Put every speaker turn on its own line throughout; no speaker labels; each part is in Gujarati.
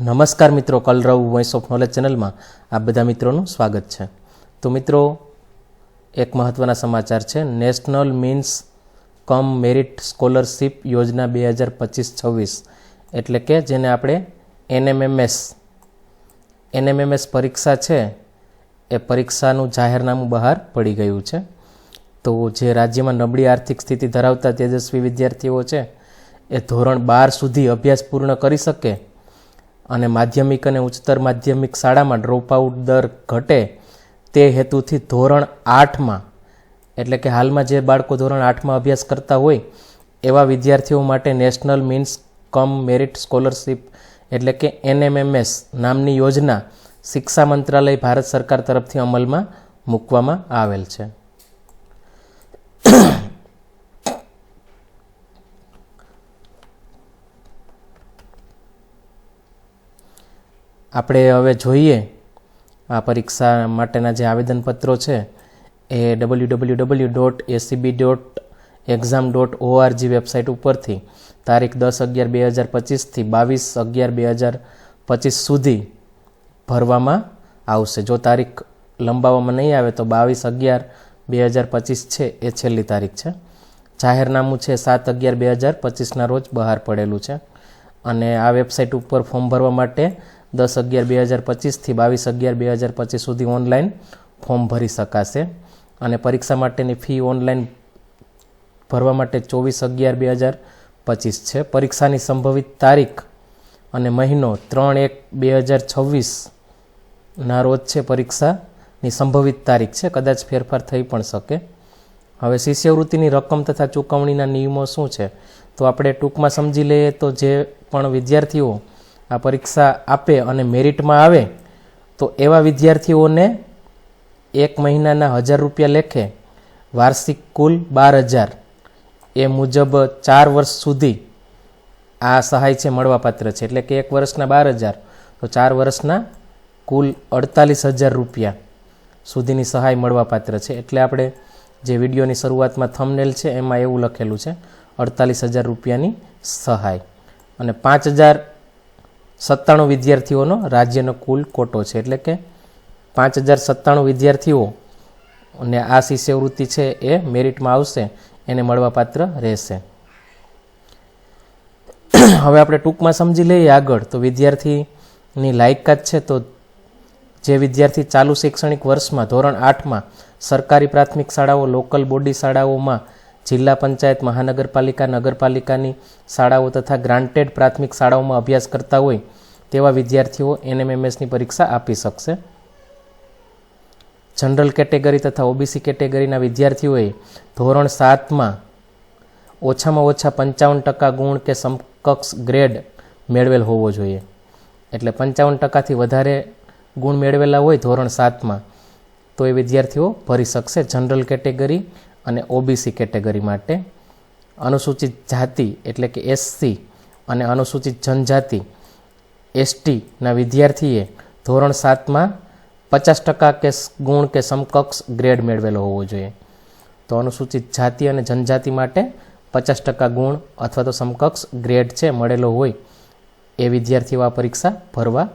નમસ્કાર મિત્રો, કલરવ વોઇસ ઓફ નોલેજ ચેનલમાં આ બધા મિત્રોનું સ્વાગત છે. તો મિત્રો, એક મહત્ત્વના સમાચાર છે. National means cum merit scholarship યોજના બે હજાર પચીસ છવ્વીસ એટલે કે જેને આપણે એનએમએમએસ એનએમએમએસ પરીક્ષા છે, એ પરીક્ષાનું જાહેરનામું બહાર પડી ગયું છે. તો જે રાજ્યમાં નબળી આર્થિક સ્થિતિ ધરાવતા તેજસ્વી વિદ્યાર્થીઓ છે, એ ધોરણ બાર સુધી અભ્યાસ પૂર્ણ કરી શકે અને માધ્યમિક અને ઉચ્ચતર માધ્યમિક શાળામાં ડ્રોપઆઉટ દર ઘટે તે હેતુથી ધોરણ આઠમાં, એટલે કે હાલમાં જે બાળકો ધોરણ આઠમાં અભ્યાસ કરતા હોય, એવા વિદ્યાર્થીઓ માટે national means cum merit scholarship એટલે કે એનએમએમએસ નામની યોજના શિક્ષા મંત્રાલય ભારત સરકાર તરફથી અમલમાં મૂકવામાં આવેલ છે. આપણે હવે જોઈએ આ પરીક્ષા માટેના જે આવેદનપત્રો છે એ W W W dot ACB dot exam dot ORG website ઉપરથી તારીખ દસ અગિયાર બે હજાર પચીસથી બાવીસ અગિયાર બે હજાર પચીસ સુધી ભરવામાં આવશે. જો તારીખ લંબાવવામાં નહીં આવે તો બાવીસ અગિયાર બે હજાર પચીસ છે એ છેલ્લી તારીખ છે. જાહેરનામું છે સાત અગિયાર બે હજાર પચીસના રોજ બહાર પડેલું છે. અને આ વેબસાઇટ ઉપર ફોર્મ ભરવા માટે દસ અગિયાર બે હજાર પચીસથી બાવીસ અગિયાર બે હજાર પચીસ સુધી ઓનલાઈન ફોર્મ ભરી શકાશે. અને પરીક્ષા માટેની ફી ઓનલાઈન ભરવા માટે ચોવીસ અગિયાર બે હજાર પચીસ છે. પરીક્ષાની સંભવિત તારીખ અને મહિનો ત્રણ એક બે હજાર છવ્વીસના રોજ છે પરીક્ષાની સંભવિત તારીખ છે. કદાચ ફેરફાર થઈ પણ શકે. હવે શિષ્યવૃત્તિની રકમ તથા ચૂકવણીના નિયમો શું છે? તો આપણે ટૂંકમાં સમજી લઈએ તો જે પણ વિદ્યાર્થીઓ આ પરીક્ષા આપે અને મેરિટમાં આવે, તો એવા વિદ્યાર્થીઓને એક મહિનાના હજાર રૂપિયા લેખે વાર્ષિક કુલ બાર હજાર. એ મુજબ ચાર વર્ષ સુધી આ સહાય છે, મળવાપાત્ર છે. એટલે કે એક વર્ષના બાર હજાર. તો ચાર વર્ષના કુલ અડતાલીસ હજાર રૂપિયા સુધીની સહાય મળવાપાત્ર છે. એટલે આપણે જે વિડીયોની શરૂઆતમાં થમનેલ છે, એમાં એવું લખેલું છે, અડતાલીસ હજાર રૂપિયાની સહાય. અને પાંચ હજાર સત્તાણું વિદ્યાર્થીઓનો રાજ્યનો કુલ કોટો છે. એટલે કે પાંચ હજાર સત્તાણું વિદ્યાર્થીઓ અને આ શિષ્યવૃત્તિ છે એ મેરિટમાં આવશે, એને મળવાપાત્ર રહેશે. હવે આપણે ટૂંકમાં સમજી લઈએ આગળ. તો વિદ્યાર્થીની લાયકાત છે તો જે વિદ્યાર્થી ચાલુ શૈક્ષણિક વર્ષમાં ધોરણ આઠમાં સરકારી પ્રાથમિક શાળાઓ, લોકલ બોડી શાળાઓમાં જિલ્લા પંચાયત, મહાનગરપાલિકા, નગરપાલિકાની શાળાઓ તથા ગ્રાન્ટેડ પ્રાથમિક શાળાઓમાં અભ્યાસ કરતા હોય તેવા વિદ્યાર્થીઓ એનએમએમએસની પરીક્ષા આપી શકશે. જનરલ કેટેગરી તથા ઓબીસી કેટેગરીના વિદ્યાર્થીઓએ ધોરણ સાતમાં ઓછામાં ઓછા પંચાવન ટકા ગુણ કે સમકક્ષ ગ્રેડ મેળવેલ હોવો જોઈએ. એટલે પંચાવન ટકાથી વધારે ગુણ મેળવેલા હોય ધોરણ સાતમાં તો એ વિદ્યાર્થીઓ ભરી શકશે જનરલ કેટેગરી અને ઓબીસી કેટેગરી માટે અનુસૂચિત જાતિ એટલે કે એસસી અને અનુસૂચિત જનજાતિ એસટીના વિદ્યાર્થીએ ધોરણ સાતમાં પચાસ ટકા કે ગુણ કે સમકક્ષ ગ્રેડ મેળવેલો હોવો જોઈએ. તો અનુસૂચિત જાતિ અને જનજાતિ માટે પચાસ ટકા ગુણ અથવા તો સમકક્ષ ગ્રેડ છે મળેલો હોય એ વિદ્યાર્થીઓ આ પરીક્ષા ભરવા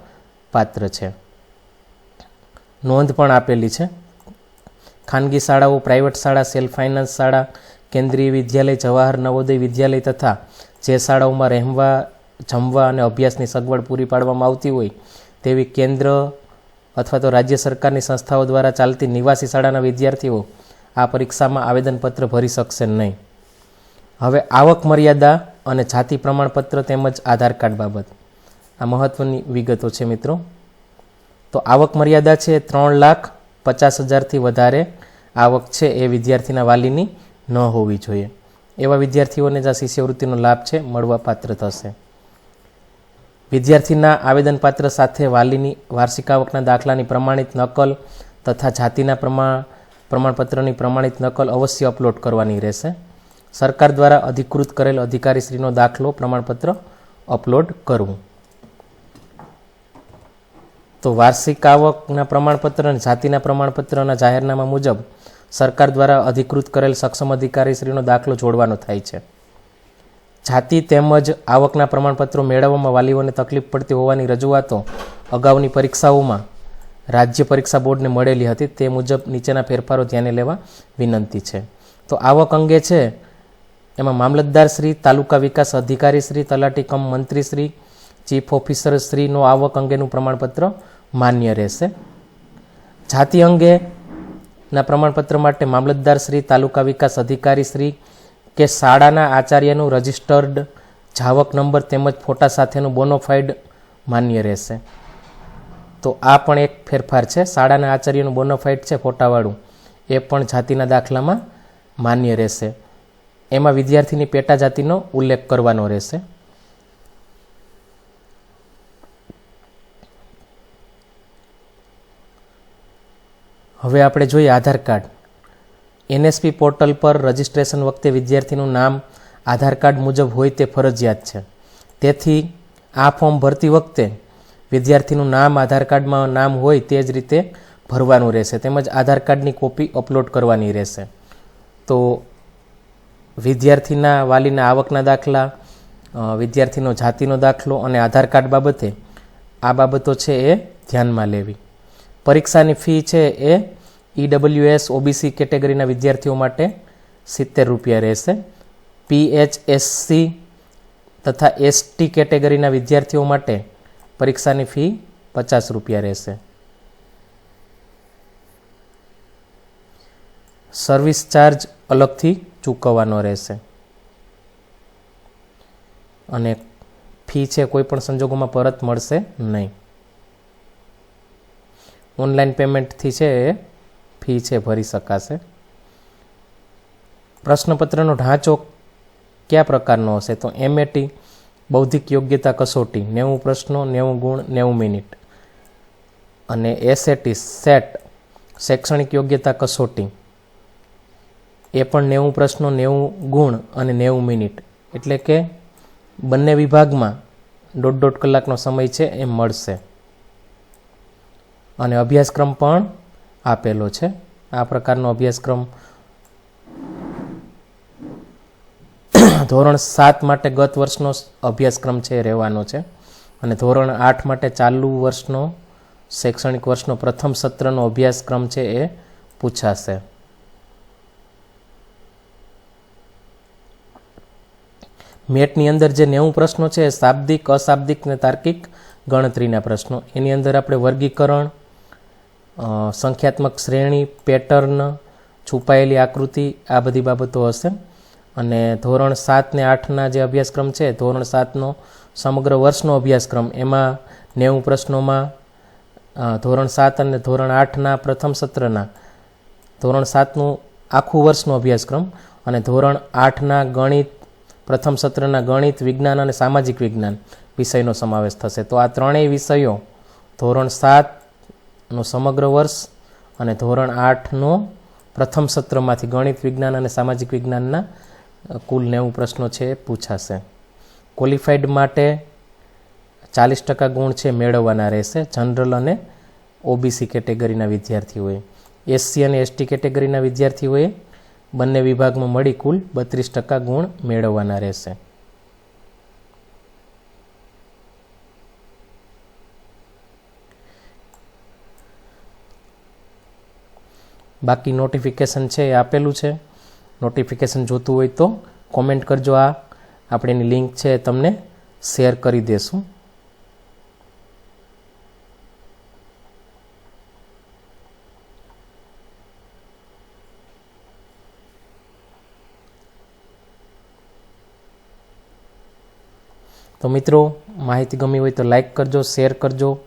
પાત્ર છે. નોંધ પણ આપેલી છે. ખાનગી શાળાઓ, પ્રાઇવેટ શાળા સેલ્ફ ફાઇનાન્સ શાળા, કેન્દ્રીય વિદ્યાલય, જવાહર નવોદય વિદ્યાલય તથા જે શાળાઓમાં રહેવા, જમવા અને અભ્યાસની સગવડ પૂરી પાડવામાં આવતી હોય તેવી કેન્દ્ર અથવા તો રાજ્ય સરકારની સંસ્થાઓ દ્વારા ચાલતી નિવાસી શાળાના વિદ્યાર્થીઓ આ પરીક્ષામાં આવેદનપત્ર ભરી શકશે નહીં. હવે આવક મર્યાદા અને જાતિ પ્રમાણપત્ર તેમજ આધાર કાર્ડ બાબત. આ મહત્ત્વની વિગતો છે મિત્રો. તો આવક મર્યાદા છે ત્રણ લાખ પચાસ હજારથી વધારે આવક છે એ વિદ્યાર્થીના વાલીની ન હોવી જોઈએ. એવા વિદ્યાર્થીઓને જ આ શિષ્યવૃત્તિનો લાભ છે, મળવા પાત્ર થશે. વિદ્યાર્થીના આવેદનપાત્ર સાથે વાલીની વાર્ષિક આવકના દાખલાની પ્રમાણિત નકલ તથા જાતિના પ્રમાણ પ્રમાણપત્રની પ્રમાણિત નકલ અવશ્ય અપલોડ કરવાની રહેશે. સરકાર દ્વારા અધિકૃત કરેલ અધિકારીશ્રીનો દાખલો પ્રમાણપત્ર અપલોડ કરવું. તો વાર્ષિક આવકના પ્રમાણપત્ર અને જાતિના પ્રમાણપત્રના જાહેરનામા મુજબ સરકાર દ્વારા અધિકૃત કરેલ સક્ષમ અધિકારીશ્રીનો દાખલો જોડવાનો થાય છે. જાતિ તેમજ આવકના પ્રમાણપત્રો મેળવવામાં વાલીઓને તકલીફ પડતી હોવાની રજૂઆતો અગાઉની પરીક્ષાઓમાં રાજ્ય પરીક્ષા બોર્ડને મળેલી હતી. તે મુજબ નીચેના ફેરફારો ધ્યાને લેવા વિનંતી છે. તો આવક અંગે છે, એમાં મામલતદાર શ્રી, તાલુકા વિકાસ અધિકારી શ્રી, તલાટી કમ મંત્રી શ્રી, ચીફ ઓફિસર શ્રીનો આવક અંગેનું પ્રમાણપત્ર માન્ય રહેશે. જાતિ અંગેના પ્રમાણપત્ર માટે મામલતદાર શ્રી, તાલુકા વિકાસ અધિકારી શ્રી કે શાળાના આચાર્યનું રજિસ્ટર્ડ જાવક નંબર તેમજ ફોટા સાથેનું બોનોફાઇડ માન્ય રહેશે. તો આ પણ એક ફેરફાર છે. શાળાના આચાર્યનું બોનોફાઇડ છે, ફોટાવાળું. એ પણ જાતિના દાખલામાં માન્ય રહેશે. એમાં વિદ્યાર્થીની પેટા જાતિનો ઉલ્લેખ કરવાનો રહેશે. હવે આપણે જોઈએ આધાર કાર્ડ. એનએસપી પોર્ટલ પર રજિસ્ટ્રેશન વખતે વિદ્યાર્થીનું નામ, આધાર કાર્ડ મુજબ હોય તે ફરજિયાત છે. તેથી, આ ફોર્મ ભરતી વખતે વિદ્યાર્થીનું નામ, આધાર કાર્ડમાં નામ હોય તે જ રીતે ભરવાનું રહેશે. તેમજ આધાર કાર્ડની કોપી અપલોડ કરવાની રહેશે. તો વિદ્યાર્થીના વાલીના આવકના દાખલા વિદ્યાર્થીનો જાતિનો દાખલો અને આધાર કાર્ડ બાબતે આ બાબતો છે એ ધ્યાનમાં લેવી. પરીક્ષાની ફી છે એ ઈડબ્લ્યુએસ ઓબીસી કેટેગરીના વિદ્યાર્થીઓ માટે સિત્તેર રૂપિયા રહેશે. પીએચએસસી તથા એસટી કેટેગરીના વિદ્યાર્થીઓ માટે પરીક્ષાની ફી પચાસ રૂપિયા રહેશે. સર્વિસ ચાર્જ અલગથી ચૂકવવાનો રહેશે. અને ફી છે કોઈ પણ સંજોગોમાં પરત મળશે નહીં. ઓનલાઈન પેમેન્ટથી છે એ ફી છે, ભરી શકાશે. પ્રશ્નપત્રનો ઢાંચો કયા પ્રકારનો હશે? તો એમએટી બૌદ્ધિક યોગ્યતા કસોટી, નેવું પ્રશ્નો, નેવું ગુણ, નેવું મિનિટ. અને એસએટી સેટ, શૈક્ષણિક યોગ્યતા કસોટી. એ પણ નેવું પ્રશ્નો, નેવું ગુણ અને નેવું મિનિટ. એટલે કે બંને વિભાગમાં દોઢ દોઢ કલાકનો સમય છે એ મળશે. અને અભ્યાસક્રમ પણ આપેલો છે. આ પ્રકારનો અભ્યાસક્રમ ધોરણ સાત માટે ગત વર્ષનો અભ્યાસક્રમ છે રહેવાનો છે. અને ધોરણ આઠ માટે ચાલુ વર્ષનો, શૈક્ષણિક વર્ષનો પ્રથમ સત્રનો અભ્યાસક્રમ છે, એ પૂછાશે. મેટની અંદર જે નેવું પ્રશ્નો છે શાબ્દિક, અશાબ્દિક ને તાર્કિક ગણતરીના પ્રશ્નો. એની અંદર આપણે વર્ગીકરણ સંખ્યાત્મક શ્રેણી, પેટર્ન, છુપાયેલી આકૃતિ, આ બધી બાબતો હશે. અને ધોરણ સાત ને આઠના જે અભ્યાસક્રમ છે, ધોરણ સાતનો સમગ્ર વર્ષનો અભ્યાસક્રમ, એમાં નેવું પ્રશ્નોમાં ધોરણ સાત અને ધોરણ આઠના પ્રથમ સત્રના, ધોરણ સાતનું આખું વર્ષનો અભ્યાસક્રમ અને ધોરણ આઠના ગણિત, પ્રથમ સત્રના ગણિત, વિજ્ઞાન અને સામાજિક વિજ્ઞાન વિષયનો સમાવેશ થશે. તો આ ત્રણેય વિષયો ધોરણ સાતનો સમગ્ર વર્ષ અને ધોરણ આઠનો પ્રથમ સત્રમાંથી ગણિત વિજ્ઞાન અને સામાજિક વિજ્ઞાનના કુલ નેવું પ્રશ્નો છે પૂછાશે. ક્વોલિફાઈડ માટે ચાલીસ ટકા ગુણ છે મેળવવાના રહેશે. જનરલ અને ઓબીસી કેટેગરીના વિદ્યાર્થીઓએ. એસસી અને એસટી કેટેગરીના વિદ્યાર્થીઓએ બંને વિભાગમાં મળી કુલ બત્રીસ ટકા ગુણ મેળવવાના રહેશે. બાકી નોટિફિકેશન છે એ આપેલું છે. નોટિફિકેશન જોતું હોય તો કોમેન્ટ કરજો. આ આપણે એની લિંક છે તમને શેર કરી દેશું. તો મિત્રો, માહિતી ગમી હોય તો લાઈક કરજો શેર કરજો.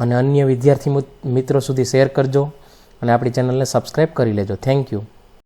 અને અન્ય વિદ્યાર્થી મિત્રો સુધી શેર કરજો અને આપણી ચેનલને સબસ્ક્રાઈબ કરી લેજો. Thank you